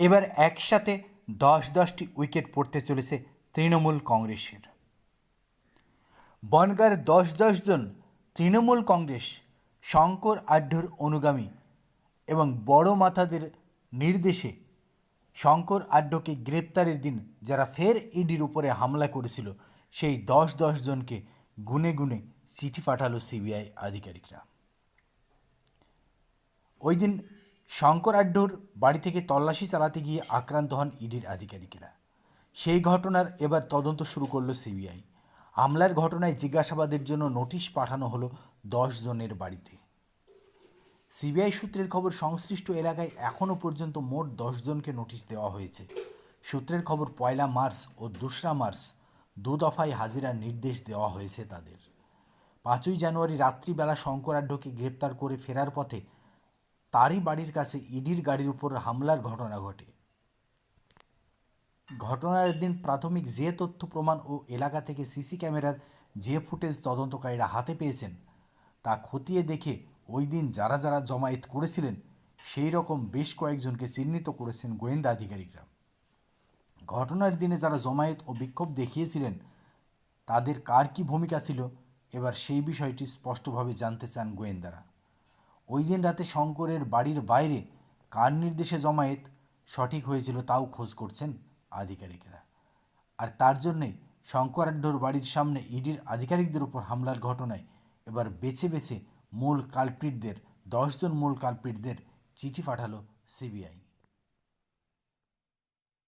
এবার একসাথে দশ দশটি উইকেট পড়তে চলেছে তৃণমূল কংগ্রেসের। বনগার দশ দশজন তৃণমূল কংগ্রেস, শঙ্কর আঢ্যর অনুগামী এবং বড় মাথাদের নির্দেশে শঙ্কর আড্ডকে গ্রেপ্তারের দিন যারা ফের ইডির উপরে হামলা করেছিল, সেই দশ দশ জনকে গুনে গুনে চিঠি পাঠালো সিবিআই আধিকারিকরা। ওই দিন শঙ্কর আড্ডোর বাড়ি থেকে তল্লাশি চালাতে গিয়ে আক্রান্ত হন ইডির আধিকারিকেরা। সেই ঘটনার এবার তদন্ত শুরু করল সিবিআই। হামলার ঘটনায় জিজ্ঞাসাবাদের জন্য নোটিশ পাঠানো হলো দশ জনের বাড়িতে। সিবিআই সূত্রের খবর, সংশ্লিষ্ট এলাকায় এখনও পর্যন্ত মোট দশ জনকে নোটিশ দেওয়া হয়েছে। সূত্রের খবর, পয়লা মার্চ ও দোসরা মার্চ দু দফায় হাজিরার নির্দেশ দেওয়া হয়েছে তাদের। পাঁচই জানুয়ারি রাত্রিবেলা শঙ্করাঢ্যকে গ্রেপ্তার করে ফেরার পথে তারই বাড়ির কাছে ইডির গাড়ির উপর হামলার ঘটনা ঘটে। ঘটনার দিন প্রাথমিক যে তথ্য প্রমাণ ও এলাকা থেকে সিসি ক্যামেরার যে ফুটেজ তদন্তকারীরা হাতে পেয়েছেন, তা খতিয়ে দেখে ওই দিন যারা যারা জমায়েত করেছিলেন, সেই রকম বেশ কয়েকজনকে চিহ্নিত করেছেন গোয়েন্দা আধিকারিকরা। ঘটনার দিনে যারা জমায়েত ও বিক্ষোভ দেখিয়েছিলেন, তাদের কার কী ভূমিকা ছিল, এবার সেই বিষয়টি স্পষ্টভাবে জানতে চান গোয়েন্দারা। ওই দিন রাতে শঙ্করের বাড়ির বাইরে কার নির্দেশে জমায়েত? সঠিক হয়েছিল, তাও খোঁজ করছেন আধিকারিকেরা। আর তার জন্যেই শঙ্করাঢ্যর বাড়ির সামনে ইডির আধিকারিকদের উপর হামলার ঘটনায় এবার বেছে বেছে মূল কালপ্রিটদের দশজন মূল কালপ্রিটদের চিঠি পাঠালো সিবিআই।